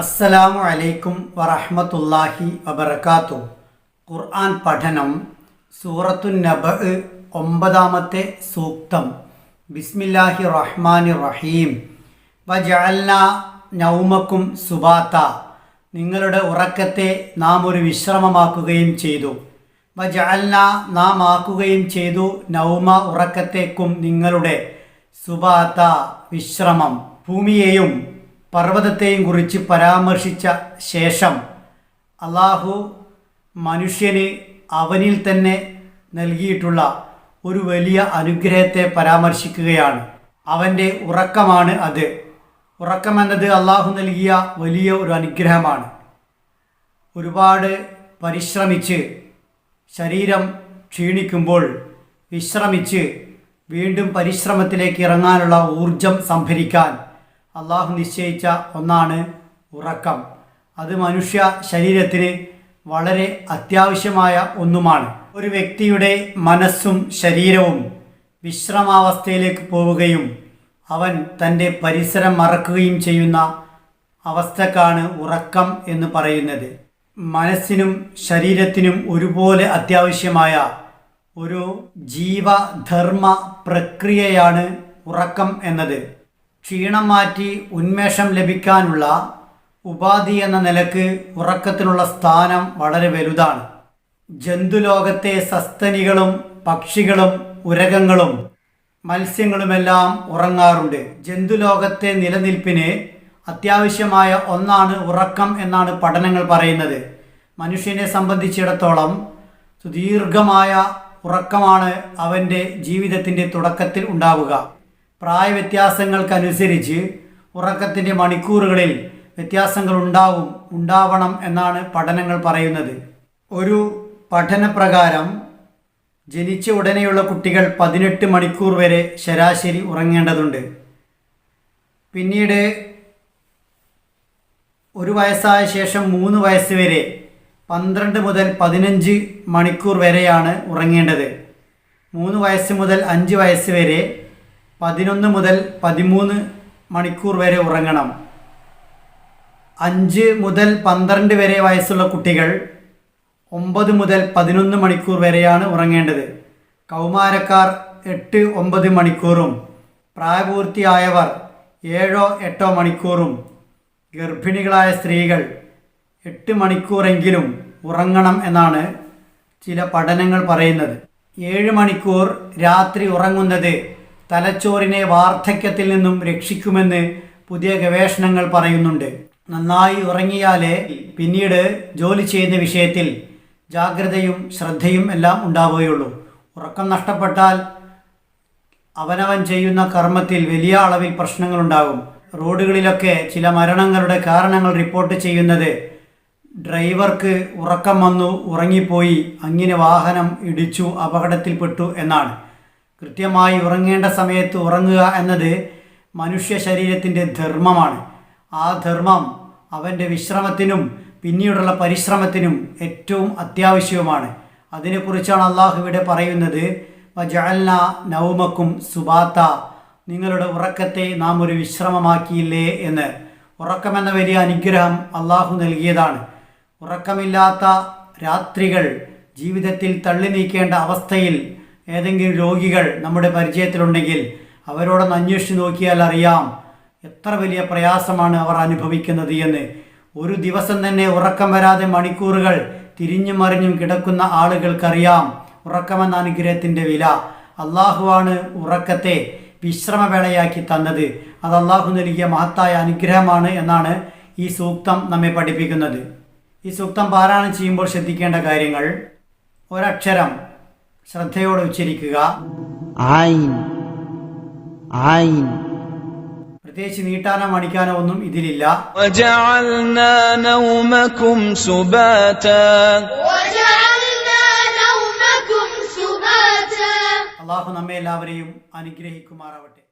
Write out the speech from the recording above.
അസ്സലാമു അലൈക്കും വറഹ്മത്തുള്ളാഹി വബർക്കാത്തു ഖുർആൻ പഠനം സൂറത്തു നബ ഒമ്പതാമത്തെ സൂക്തം. ബിസ്മില്ലാഹി റഹ്മാനി റഹീം. വജഅൽന നൗമക്കും സുബാത്ത. നിങ്ങളുടെ ഉറക്കത്തെ നാം ഒരു വിശ്രമമാക്കുകയും ചെയ്തു. വജഅൽന നാം ആക്കുകയും ചെയ്തു നൗമ ഉറക്കത്തേക്കും നിങ്ങളുടെ സുബാത്ത വിശ്രമം. ഭൂമിയെയും പർവതത്തെയും കുറിച്ച് പരാമർശിച്ച ശേഷം അള്ളാഹു മനുഷ്യന് അവനിൽ തന്നെ നൽകിയിട്ടുള്ള ഒരു വലിയ അനുഗ്രഹത്തെ പരാമർശിക്കുകയാണ്. അവന്റെ ഉറക്കമാണ് അത്. ഉറക്കമെന്നത് അള്ളാഹു നൽകിയ വലിയ ഒരു അനുഗ്രഹമാണ്. ഒരുപാട് പരിശ്രമിച്ച് ശരീരം ക്ഷീണിക്കുമ്പോൾ വിശ്രമിച്ച് വീണ്ടും പരിശ്രമത്തിലേക്ക് ഇറങ്ങാനുള്ള ഊർജം സംഭരിക്കാൻ അള്ളാഹു നിശ്ചയിച്ച ഒന്നാണ് ഉറക്കം. അത് മനുഷ്യ ശരീരത്തിന് വളരെ അത്യാവശ്യമായ ഒന്നുമാണ്. ഒരു വ്യക്തിയുടെ മനസ്സും ശരീരവും വിശ്രമാവസ്ഥയിലേക്ക് പോവുകയും അവൻ തന്റെ പരിസരം മറക്കുകയും ചെയ്യുന്ന അവസ്ഥക്കാണ് ഉറക്കം എന്ന് പറയുന്നത്. മനസ്സിനും ശരീരത്തിനും ഒരുപോലെ അത്യാവശ്യമായ ഒരു ജീവധർമ്മ പ്രക്രിയയാണ് ഉറക്കം എന്നത്. ക്ഷീണം മാറ്റി ഉന്മേഷം ലഭിക്കാനുള്ള ഉപാധി എന്ന നിലയ്ക്ക് ഉറക്കത്തിനുള്ള സ്ഥാനം വളരെ വലുതാണ്. ജന്തുലോകത്തെ സസ്തനികളും പക്ഷികളും ഉരകങ്ങളും മത്സ്യങ്ങളുമെല്ലാം ഉറങ്ങാറുണ്ട്. ജന്തുലോകത്തെ നിലനിൽപ്പിന് അത്യാവശ്യമായ ഒന്നാണ് ഉറക്കം എന്നാണ് പഠനങ്ങൾ പറയുന്നത്. മനുഷ്യനെ സംബന്ധിച്ചിടത്തോളം സുദീർഘമായ ഉറക്കമാണ് അവന്റെ ജീവിതത്തിന്റെ തുടക്കത്തിൽ ഉണ്ടാവുക. പ്രായവ്യത്യാസങ്ങൾക്കനുസരിച്ച് ഉറക്കത്തിന്റെ മണിക്കൂറുകളിൽ വ്യത്യാസങ്ങൾ ഉണ്ടാവും ഉണ്ടാവണം എന്നാണ് പഠനങ്ങൾ പറയുന്നത്. ഒരു പഠനപ്രകാരം ജനിച്ച ഉടനെയുള്ള കുട്ടികൾ പതിനെട്ട് മണിക്കൂർ വരെ ശരാശരി ഉറങ്ങേണ്ടതുണ്ട്. പിന്നീട് ഒരു വയസ്സായ ശേഷം മൂന്ന് വയസ്സ് വരെ പന്ത്രണ്ട് മുതൽ പതിനഞ്ച് മണിക്കൂർ വരെയാണ് ഉറങ്ങേണ്ടത്. മൂന്ന് വയസ്സ് മുതൽ അഞ്ച് വയസ്സ് വരെ പതിനൊന്ന് മുതൽ പതിമൂന്ന് മണിക്കൂർ വരെ ഉറങ്ങണം. അഞ്ച് മുതൽ പന്ത്രണ്ട് വരെ വയസ്സുള്ള കുട്ടികൾ ഒമ്പത് മുതൽ പതിനൊന്ന് മണിക്കൂർ വരെയാണ് ഉറങ്ങേണ്ടത്. കൗമാരക്കാർ എട്ട് ഒമ്പത് മണിക്കൂറും പ്രായപൂർത്തിയായവർ ഏഴോ എട്ടോ മണിക്കൂറും ഗർഭിണികളായ സ്ത്രീകൾ എട്ട് മണിക്കൂറെങ്കിലും ഉറങ്ങണം എന്നാണ് ചില പഠനങ്ങൾ പറയുന്നത്. ഏഴ് മണിക്കൂർ രാത്രി ഉറങ്ങുന്നത് തലച്ചോറിനെ വാർദ്ധക്യത്തിൽ നിന്നും രക്ഷിക്കുമെന്ന് പുതിയ ഗവേഷണങ്ങൾ പറയുന്നുണ്ട്. നന്നായി ഉറങ്ങിയാലേ പിന്നീട് ജോലി ചെയ്യുന്ന വിഷയത്തിൽ ജാഗ്രതയും ശ്രദ്ധയും എല്ലാം ഉണ്ടാവുകയുള്ളൂ. ഉറക്കം നഷ്ടപ്പെട്ടാൽ അവനവൻ ചെയ്യുന്ന കർമ്മത്തിൽ വലിയ അളവിൽ പ്രശ്നങ്ങളുണ്ടാകും. റോഡുകളിലൊക്കെ ചില മരണങ്ങളുടെ കാരണങ്ങൾ റിപ്പോർട്ട് ചെയ്യുന്നത് ഡ്രൈവർക്ക് ഉറക്കം വന്നു ഉറങ്ങിപ്പോയി അങ്ങനെ വാഹനം ഇടിച്ചു അപകടത്തിൽപ്പെട്ടു എന്നാണ്. കൃത്യമായി ഉറങ്ങേണ്ട സമയത്ത് ഉറങ്ങുക എന്നത് മനുഷ്യ ശരീരത്തിന്റെ ധർമ്മമാണ്. ആ ധർമ്മം അവന്റെ വിശ്രമത്തിനും പിന്നീടുള്ള പരിശ്രമത്തിനും ഏറ്റവും അത്യാവശ്യവുമാണ്. അതിനെക്കുറിച്ചാണ് അള്ളാഹു ഇവിടെ പറയുന്നത് വജഅൽന നൗമക്കും സുബാത്ത. നിങ്ങളുടെ ഉറക്കത്തെ നാം ഒരു വിശ്രമമാക്കിയില്ലേ എന്ന്. ഉറക്കമെന്ന വലിയ അനുഗ്രഹം അള്ളാഹു നൽകിയതാണ്. ഉറക്കമില്ലാത്ത രാത്രികൾ ജീവിതത്തിൽ തള്ളി നീക്കേണ്ട അവസ്ഥയിൽ ഏതെങ്കിലും രോഗികൾ നമ്മുടെ പരിചയത്തിലുണ്ടെങ്കിൽ അവരോടൊന്ന് അന്വേഷിച്ച് നോക്കിയാൽ അറിയാം എത്ര വലിയ പ്രയാസമാണ് അവർ അനുഭവിക്കുന്നത് എന്ന്. ഒരു ദിവസം തന്നെ ഉറക്കം വരാതെ മണിക്കൂറുകൾ തിരിഞ്ഞും മറിഞ്ഞും കിടക്കുന്ന ആളുകൾക്കറിയാം ഉറക്കമെന്ന അനുഗ്രഹത്തിന്റെ വില. അള്ളാഹുവാണ് ഉറക്കത്തെ വിശ്രമവേളയാക്കി തന്നത്. അത് അള്ളാഹു നൽകിയ മഹത്തായ അനുഗ്രഹമാണ് എന്നാണ് ഈ സൂക്തം നമ്മെ പഠിപ്പിക്കുന്നത്. ഈ സൂക്തം പാരായണം ചെയ്യുമ്പോൾ ശ്രദ്ധിക്കേണ്ട കാര്യങ്ങൾ. ഒരക്ഷരം ശ്രദ്ധയോടെ ഉച്ചരിക്കുക. പ്രത്യേകിച്ച് നീട്ടാനോ മണിക്കാനോ ഒന്നും ഇതിലില്ല. അള്ളാഹു നമ്മെ എല്ലാവരെയും അനുഗ്രഹിക്കുമാറാവട്ടെ.